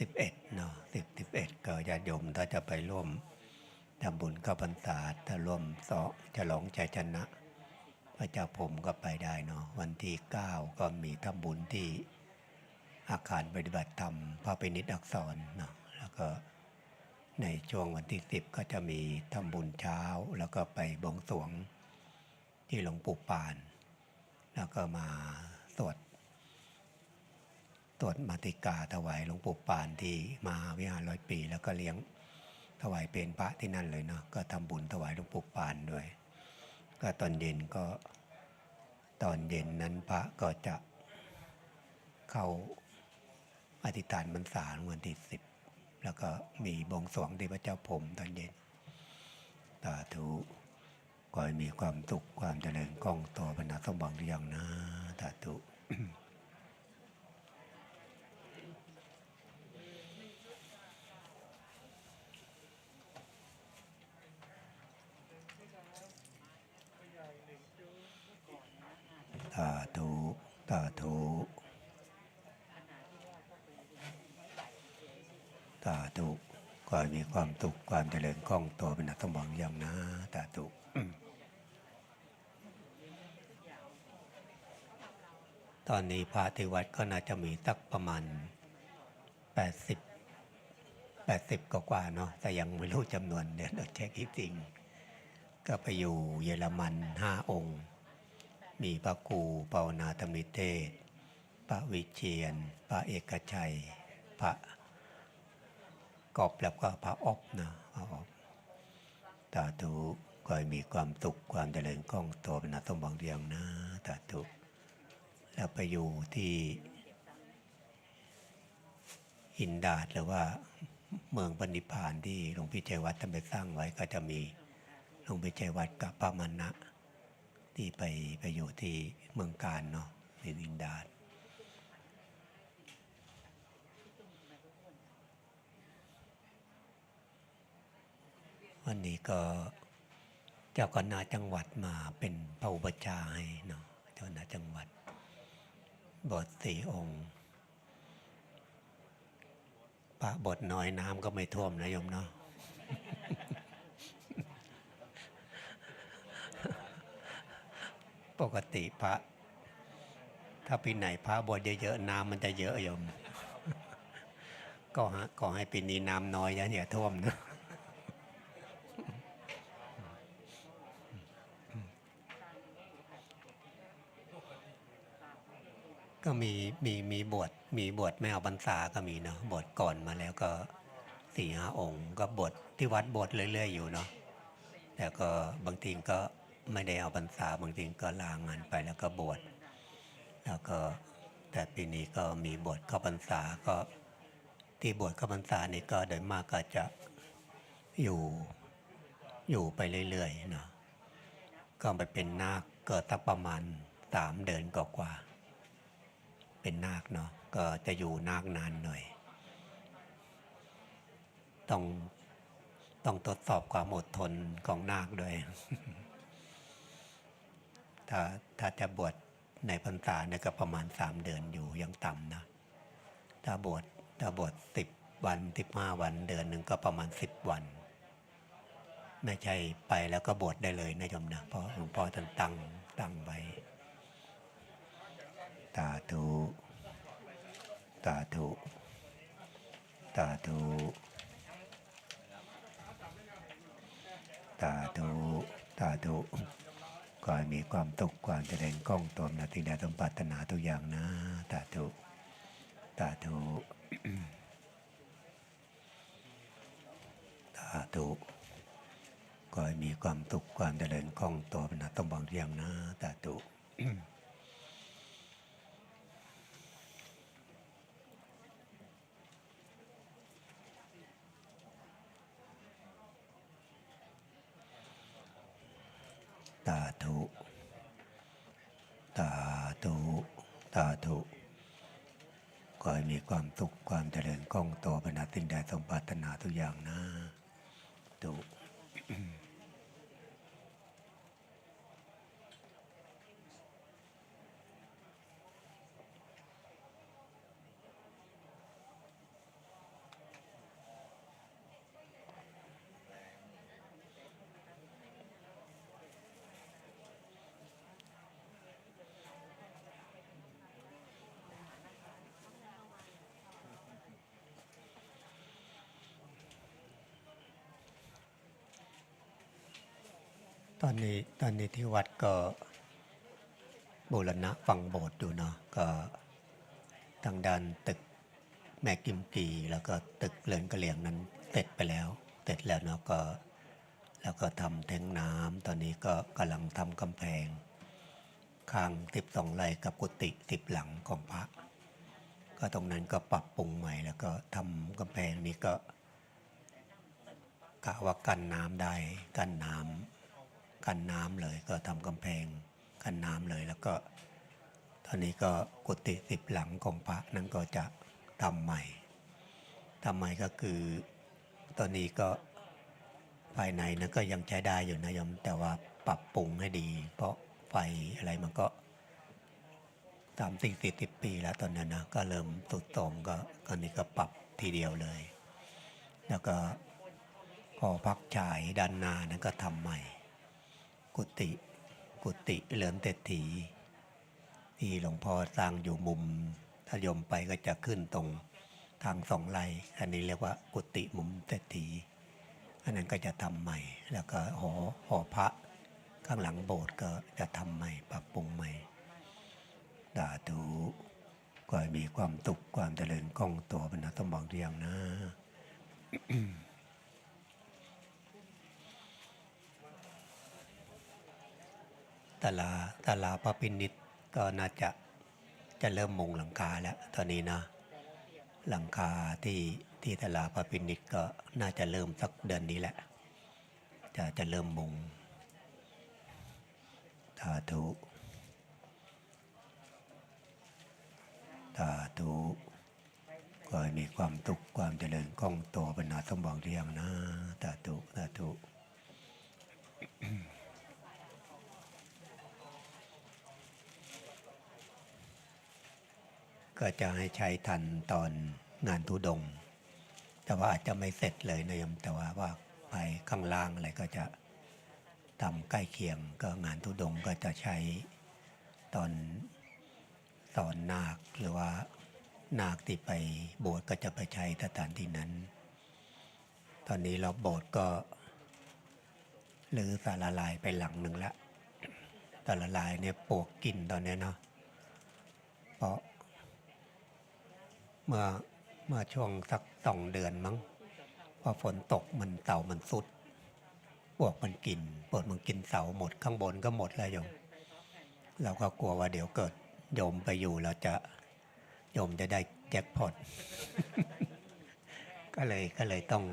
สิบเอ็ดเนาะสิบสิบเอ็ดก็ญาติโยมถ้าจะไปร่วมทำบุญเข้าพรรษาถ้าร่วมเสาะฉลองชัยชนะ พระเจ้าผมก็ไปได้เนาะวันที่เก้าก็มีทำบุญที่อาคารปฏิบัติธรรมพระปินิดอักษรเนาะแล้วก็ในช่วงวันที่สิบก็จะมีทำบุญเช้า แล้วก็ไปบวงสรวงที่หลวงปู่ปาน แล้วก็มา ตรวจมาติกาถวายหลวงปู่ปานที่มหาวิหารร้อยปี แล้วก็เลี้ยงถวายเป็นพระที่นั่นเลยเนาะก็ทำบุญถวายหลวงปู่ปานด้วย ก็ตอนเย็นก็ตอนเย็นนั้นพระก็จะเข้าอธิษฐานบรรษาวันที่สิบแล้วก็มีบวงสรวงที่พระเจ้าผมตอนเย็นสาธุขอให้มีความสุขความเจริญก้องต่อบรรดาสมบัติอย่างนะสาธุ สาธุสาธุสาธุขอมีความสุขความเจริญกล้องตัวเป็นนักสมองอย่างนะสาธุตอนนี้พระที่วัดก็น่าจะมีสักประมาณ 80 80กว่าๆเนาะแต่ยังไม่รู้จำนวนเดี๋ยวเราเช็คอีกจริง ก็ไปอยู่เยอรมันห้าองค์ มีพระครูปาวนาธรรมิเทศ พระวิเชียน พระเอกชัย พระกอบแล้วก็พระอบนะพระอบตาธุก็มีความสุขความเจริญก้องโตเป็นนักสมบังเรียงนะตาธุแล้วไปอยู่ที่หินดาดหรือว่าเมืองปณิพานที่หลวงพี่ชัยวัดท่านไปสร้างไว้ก็จะมีหลวงพี่ชัยวัดกับพระมณะ ที่ไปไปอยู่ที่เมืองการเนาะในดินดานวันนี้ก็เจ้าคณะจังหวัดมาเป็นพระอุปชาให้เนาะเจ้าคณะจังหวัด บทสี่องค์พระบทน้อยน้ำก็ไม่ท่วมนะโยมเนาะ ปกติพระ ถ้าปีไหนพระบวชเยอะๆน้ำมันจะเยอะโยมก็ฮะก็ให้ปีนี้น้ำน้อยอย่าท่วมนะก็มีมีมีบวชมีบวชไม่เอาพรรษาก็มีเนาะบวชก่อนมาแล้วก็สี่ห้าองค์ ก็บวชที่วัดบวชเรื่อย ๆ อยู่เนาะแต่ก็บางทีก็ ไม่ได้เอาพรรษาบางทีก็ลางานไปแล้วก็บวชแล้วก็แต่ปีนี้ก็มีบวชเข้าพรรษาก็ที่บวชเข้าพรรษานี่ก็โดยมากก็จะอยู่อยู่ไปเรื่อยๆเนาะก็ไปเป็นนาคเก็ตักประมาณสามเดือนกว่าๆเป็นนาคเนาะก็จะอยู่นาคนานหน่อย ต้องต้องทดสอบความอดทนของนาคด้วย ถ้าถ้าจะบวชในพรรษาเนี่ยก็ประมาณสามเดือนอยู่ยังต่ำนะ ถ้าบวชถ้าบวชสิบวันสิบห้าวันเดือนหนึ่งก็ประมาณสิบวัน ไม่ใช่ไปแล้วก็บวชได้เลยนะโยมนะเพราะหลวงพ่อท่านตั้งตั้งไว้ตาธุตาธุตาธุตาธุตาธุ ก็ให้มีความตุกความเจริญก้องตวมนาทีใดสมปรารถนาทุกอย่างนะตาธุตาธุตาธุก็ให้มีความตุกความเจริญก้องตัวนนาต้องบางเรียงนะตาธุ ตาธุตาธุ ตาธุขอให้มีความสุขความเจริญก้องโตเป็นาสิ่งใดสมปรารถนาทุกอย่างนะตุ ตอนนี้ตอนนี้ที่วัดก็บูรณะฝังโบสถ์อยู่เนาะก็ทางด้านตึกแม่กิมกีแล้วก็ตึกเรือนกระเหลียงนั้นเสร็จไปแล้วเสร็จแล้วเนาะก็แล้วก็ทำแทงน้ำตอนนี้ก็กำลังทำกำแพงข้างสิบสองไร่กับกุฏิสิบหลังของพระ ก็ตรงนั้นก็ปรับปรุงใหม่แล้วก็ทำกำแพงนี้ก็กะว่ากันน้ำได้กันน้ำ กันน้ำเลย ก็ทำกำแพงกันน้ำเลย แล้วก็ ตอนนี้ก็กุฏิสิบหลังของพระนั้นก็จะทำใหม่ทำใหม่ก็คือ ตอนนี้ก็ภายในนั้นก็ยังใช้ได้อยู่นะยมแต่ว่าปรับปรุงให้ดี เพราะไฟอะไรมันก็ตามสี่สิบสิบปีแล้วตอนนั้นนะก็เริ่มสุดโตรงก็ตอนนี้ก็ปรับทีเดียวเลย แล้วก็พอพักฉายด้านหน้านั้นก็ทำใหม่ กุฏิกุฏิเหลือมเตถีที่หลวงพ่อสร้างอยู่มุมถ้าโยมไปก็จะขึ้นตรงทางสองไร่อันนี้เรียกว่ากุฏิมุมเตถีอันนั้นก็จะทำใหม่ แล้วก็หอหอพระข้างหลังโบสถ์ก็จะทำใหม่ปรับปรุงใหม่สาธุก็มีความตุกความเจริญก้องตัวบรรณาสมบัติเรียงนะ ตลาตลาพระพินิษก็น่าจะจะเริ่มมุงหลังคาแล้วตอนนี้นะ หลังคาที่ที่ตลาพระพินิษก็น่าจะเริ่มสักเดือนนี้แหละ จะจะเริ่มมุงสาธุสาธุก็มีความตุกข์ความเจริญคล่องตัวบรรณาสมบัติเรียงนะสาธุสาธุ ก็จะให้ใช้ทันตอนงานทุดง แต่ว่าอาจจะไม่เสร็จเลยนะโยมแต่ว่าว่าไปข้างล่างอะไรก็จะทำใกล้เคียงก็งานทุดงก็จะใช้ตอนสอนนาคหรือว่านาคที่ไปโบสถ์ก็จะไปใช้สถานที่นั้น ตอนนี้เราโบสถ์ก็หรือสารลายไปหลังหนึ่งละสารลายเนี่ยปวกกินตอนนี้เนาะเพราะ เมื่อเมื่อช่วงสักสองเดือนมั้งพอฝนตกมันเต่ามันสุดปลวกมันกินปวกมันกินเสาหมดข้างบนก็หมดแล้วโยมเราก็กลัวว่าเดี๋ยวเกิดโยมไปอยู่เราจะโยมจะได้แจ็คพอตก็เลยก็เลยต้อง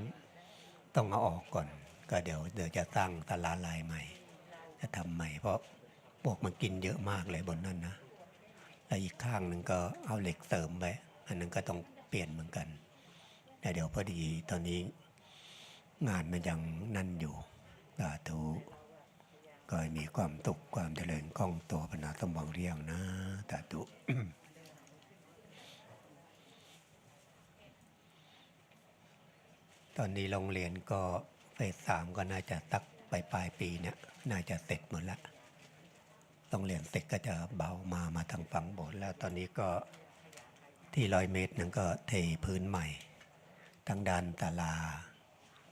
ต้องเอาออกก่อน ก็เดี๋ยวเดี๋ยวจะสร้งตลาดลายใหม่ จะทำใหม่ เพราะพวกมันกินเยอะมากเลยบนนั้นนะแล้วอีกข้างหนึ่งก็เอาเหล็กเสริมไป อันนั้นก็ต้องเปลี่ยนเหมือนกันแต่เดี๋ยวพอดีตอนนี้งานมันยังนั่นอยู่สาธุก็มีความตุกความเจริญคล่องตัวปัญหาสมบังเรียงนะตาตุตอนนี้โรงเรียนก็เฟสสามก็น่าจะตักไปปลายปีเนี่ยน่าจะเสร็จหมดละโรงเรียนเสร็จก็จะเบามามาทางฝั่งโบสถ์แล้วตอนนี้ก็ ที่ร้อยเมตรนั้นก็เทพื้นใหม่ทางด้านตาลา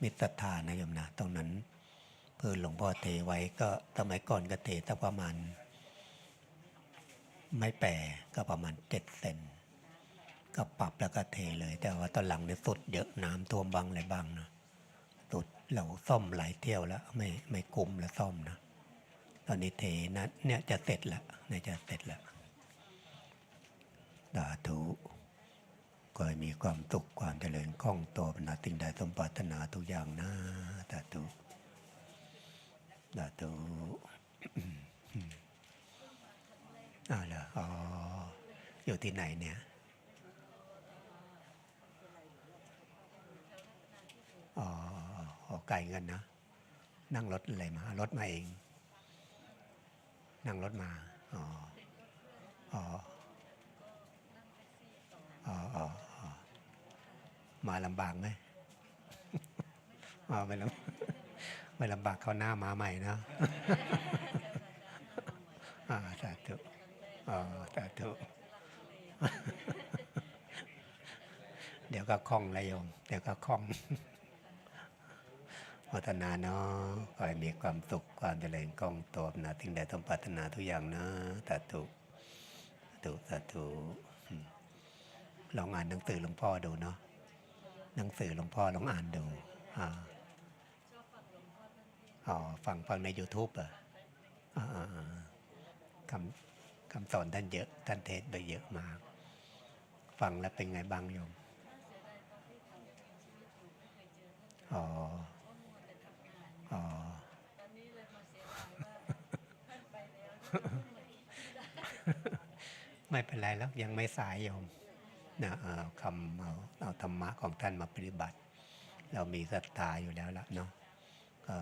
มิตรธานะโยมนะตรงนั้นพื้นหลวงพ่อเทไว้ก็สมัยก่อนก็เทตั้งประมาณ ไม่แปรก็ประมาณเจ็ดเซนก็ปรับแล้วก็เทเลย แต่ว่าตอนหลังเนี่ยสุดเยอะน้ำท่วมบางอะไรบางนะสุดเราซ่อมหลายเที่ยวแล้วไม่ไม่คุมแล้วซ่อมนะ ตอนนี้เทนะเนี่ยจะเสร็จแล้วเนี่ยจะเสร็จแล้ว สาธุก็มีความสุขความเจริญคล่องตัวเป็นาติงได้สมปรารถนาทุกอย่างนะสาธุสาธุอ้าวเหรออ๋ออยู่ที่ไหนเนี่ยอ๋ออ๋อไกลเงินนะ นั่งรถอะไรมา รถมาเอง นั่งรถมา อ๋อ อ๋ออ๋ออ๋ออ๋อ มาลำบากไหมมาไม่ลำไม่ลำบากเขาหน้ามาใหม่นะอ่าสาธุอ๋อสาธุเดี๋ยวก็คล่องเลยโยม เดี๋ยวก็คล่องพัฒนาเนาะขอให้มีความสุขความเจริญกล้องโตบนะทิ้งได้ต้องปรารถนาทุกอย่างนะสาธุสาธุสาธุลองอ่านหนังสือหลวงพ่อดูเนาะ หนังสือหลวงพ่อลองอ่านดูอ่าอ๋อฟังฟังใน YouTube อะอ่าคำคำสอนท่านเยอะ ท่านเทศไปเยอะมาก ฟังแล้วเป็นไงบ้างโยมอ๋ออ๋อไม่เป็นไรแล้วยังไม่สายโยม นะเอาคำเอาเอาธรรมะของท่านมาปฏิบัติ เรามีศรัทธาอยู่แล้วละเนาะก็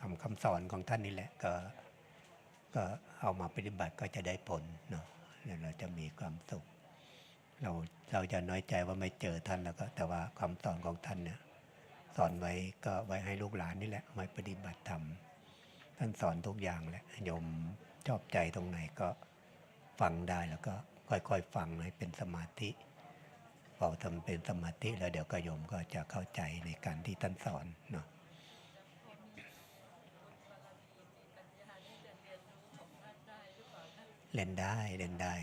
คำคำสอนของท่านนี่แหละก็ก็เอามาปฏิบัติก็จะได้ผลเนาะแล้วเราจะมีความสุข เราเราจะน้อยใจว่าไม่เจอท่านแล้วก็ แต่ว่าคำสอนของท่านเนี่ยสอนไว้ก็ไว้ให้ลูกหลานนี่แหละไว้ปฏิบัติธรรมท่านสอนทุกอย่างแหละโยมชอบใจตรงไหนก็ฟังได้แล้วก็ค่อยๆฟังให้เป็นสมาธิ พอทำเป็นสมาธิแล้วเดี๋ยวก็โยมก็จะเข้าใจในการที่ท่านสอนเนาะเล่นได้เล่นได้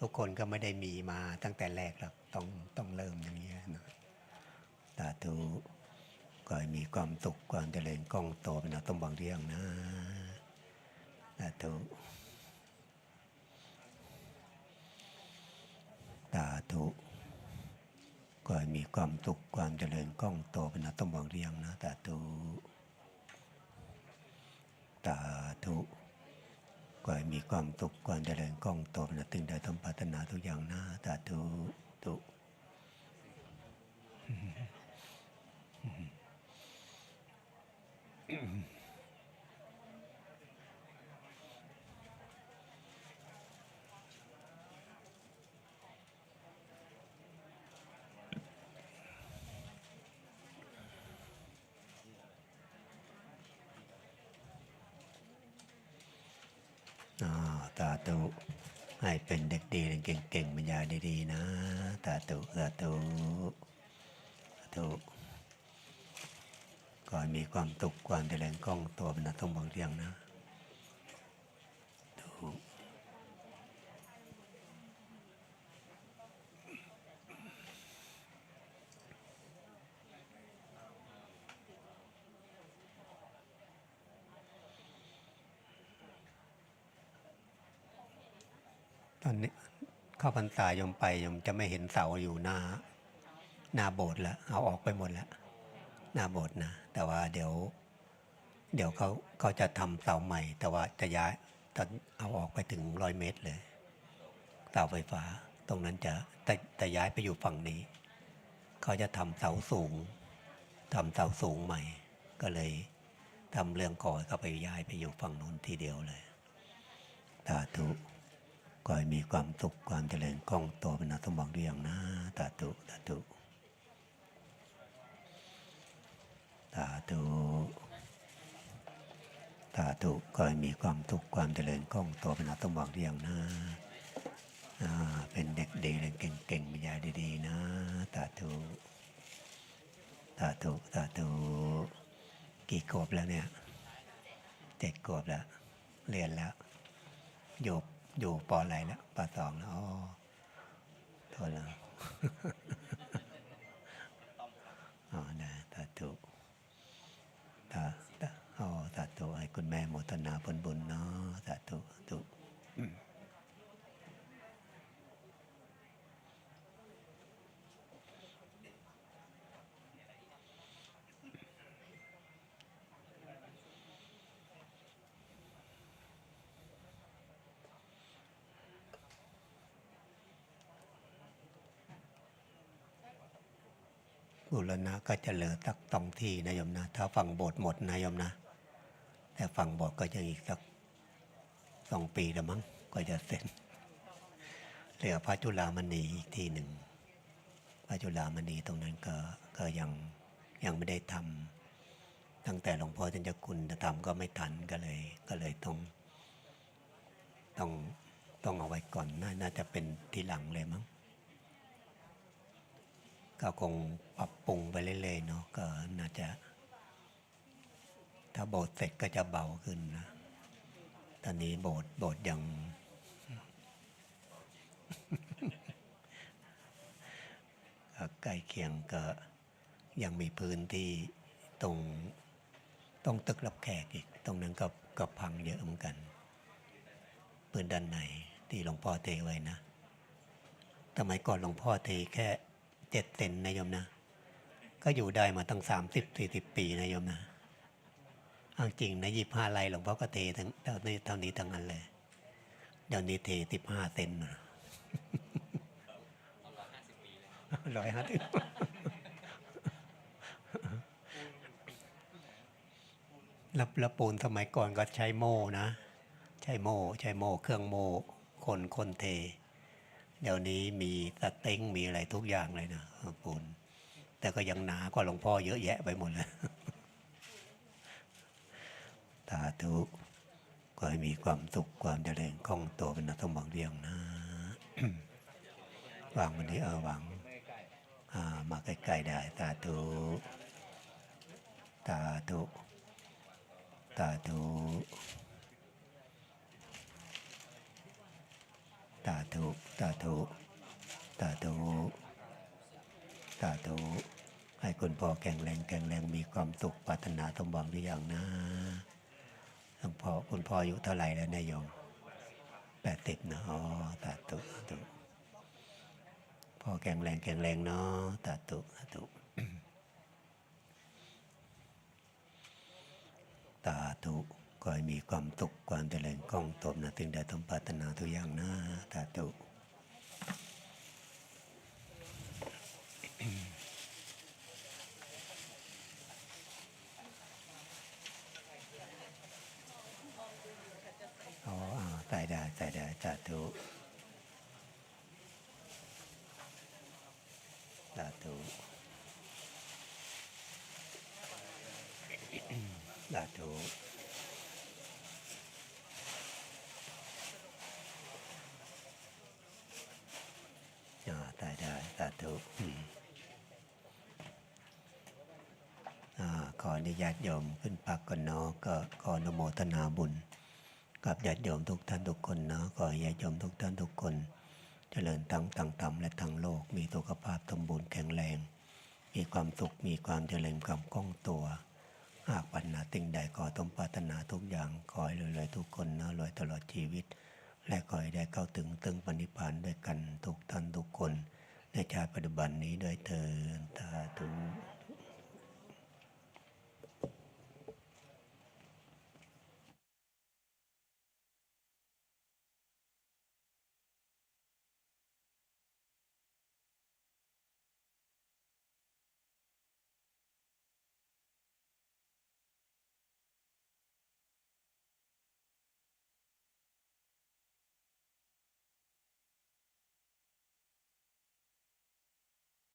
ทุกคนก็ไม่ได้มีมาตั้งแต่แรกหรอกต้องต้องเริ่มอย่างนี้ยนะสาธุก็ให้มีความสุขความเจริญก้องโตเป็นอาต้องบางเรื่องนะสาธุ สาธุก็มีความสุขความเจริญก้องโตเป็นเอาต้องบางเรื่องนะสาธุสาธุก็มีความสุขความเจริญก้องโตเป็นเอาตึงได้ต้องปรารถนาทุกอย่างนะสาธุตุอ่า ตาตุให้เป็นเด็กดีเก่งๆบรรยาดีๆนะ ตาตุตาตุตาตุก็มีความตุกความเจริญกล้องตัวเป็นนักท่องบางเรียงนะ ตอนนี้เข้าพรรษายมไปยมจะไม่เห็นเสาอยู่หน้าหน้าโบสถ์แล้วเอาออกไปหมดแล้วหน้าโบสถ์นะ แต่ว่าเดี๋ยว เดี๋ยวเขาเขาจะทำเสาใหม่ แต่ว่าจะย้ายตอนเอาออกไปถึงร้อยเมตรเลยเสาไฟฟ้า ตรงนั้นจะแต่แต่ย้ายไปอยู่ฝั่งนี้ เขาจะทำเสาสูงทำเสาสูงใหม่ ก็เลยทำเรื่องก่อเขาไปย้ายไปอยู่ฝั่งนู้นทีเดียวเลยสาธุ ก็ให้มีความสุขความเจริญกล้องโตเป็นนักสมบัติเรียงนะสาธุสาธุสาธุสาธุก็ให้มีความทุกข์ความเจริญกล้องโตเป็นอัตบอกเรียงนะอ่าเป็นเด็กดีเรียนเก่งๆบรรยายดีๆนะสาธุสาธุสาธุกี่ขวบแล้วเนี่ยเจ็ดขวบแล้วเรียนแล้วอยู่ อยู่ปออะไรแล้วปอสองแล้วอ๋อโทษแล้วอ๋อนะสาธุสาธุอ๋อสาธุให้คุณแม่โมทนาผลบุญเนาะสาธุสาธุ บุรณะก็จะเหลือสักสองที่นะโยมนะ ถ้าฝั่งโบสถ์หมดนะโยมนะ แต่ฝั่งโบสถ์ก็จะอีกสักสองปีละมั้งก็จะเสร็จเหลือพระจุลามณีอีกที่หนึ่งพระจุลามณีตรงนั้นก็ก็ยังยังไม่ได้ทำตั้งแต่หลวงพ่อท่านจะคุณจะทำก็ไม่ทันก็เลย ก็เลยต้องต้องต้องเอาไว้ก่อนนน่าจะเป็นทีหลังเลยมั้ง ก็คงปรับปรุงไปเรื่อยๆเนาะก็น่าจะ ถ้าโบสถ์เสร็จก็จะเบาขึ้นนะ ตอนนี้โบสถ์โบสถ์ยัง ใกล้เคียงก็ยังมีพื้นที่ตรงตรงตึกรับแขกอีก ตรงนั้นก็ก็พังเยอะเหมือนกันปืนด้านในที่หลวงพ่อเทไว้นะสมัยก่อนหลวงพ่อเทแค่ เจ็ดเซนนะโยมนะ ก็อยู่ได้มาตั้งสามสิบสี่สิบปีนะโยมนะเอาจริงนะยี่ห้าไรหลวงพ่อก็เททั้งเท่านี้เท่านี้ทั้งนั้นเลยเดี๋ยวนี้เทสิบห้าเซนร้อยห้าสิบแล้วแล้วปูนสมัยก่อนก็ใช้โม่นะ ใช้โม่ใช้โม่เครื่องโม่คนคนเท เดี๋ยวนี้มีสเต็งมีอะไรทุกอย่างเลยนะปูน แต่ก็ยังหนากว่าหลวงพ่อเยอะแยะไปหมดเลยตาธุก็ให้มีความสุขความเจริญคล่องตัวเป็นนักสมบังเรียงนะวางวันนี้เออวางมาใกล้ๆได้ตาธุตาธุตาธุ ตาธุตาธุตาธุตาธุให้คุณพ่อแข็งแรงแข็งแรงมีความสุขปรารถนาสมหวังทุกอย่างนะหลวงพ่อคุณพ่ออายุเท่าไหร่แล้วนายโยมแปดสิบนะอ๋อตาธุตาธุพ่อแข็งแรงแข็งแรงเนาะตาตุตาตุตา ก็ให้มีความสุขความเจริญก้องตบนะถึงได้ต้องปรารถนาทุกอย่างนะตาตุอ๋ออ่าใส่ได้ใส่ได้สาธุสาธุสาธุอ่าได้ได้สาธุอืมอ่าข อญาติโยมขึ้นปักก่อนเนาะก็ขออนุโมทนาบุญ กับญาติโยมทุกท่านทุกคนเนาะขอญาติโยมทุกท่านทุกคน เจริญทั้งทางธรรมและทางโลก มีสุขภาพสมบูรณ์แข็งแรง มีความสุขมีความเจริญความคล่องตัว หากปัญหาสิ่งใดขอต้องปรารถนาทุกอย่างขอให้รวยๆทุกคนเนาะรวยตลอดชีวิต และขอให้ได้เข้าถึงตึงปณิพพานด้วยกันทุกท่านทุกคน ในชาติปัจจุบันนี้ด้วยเธอญสาธุ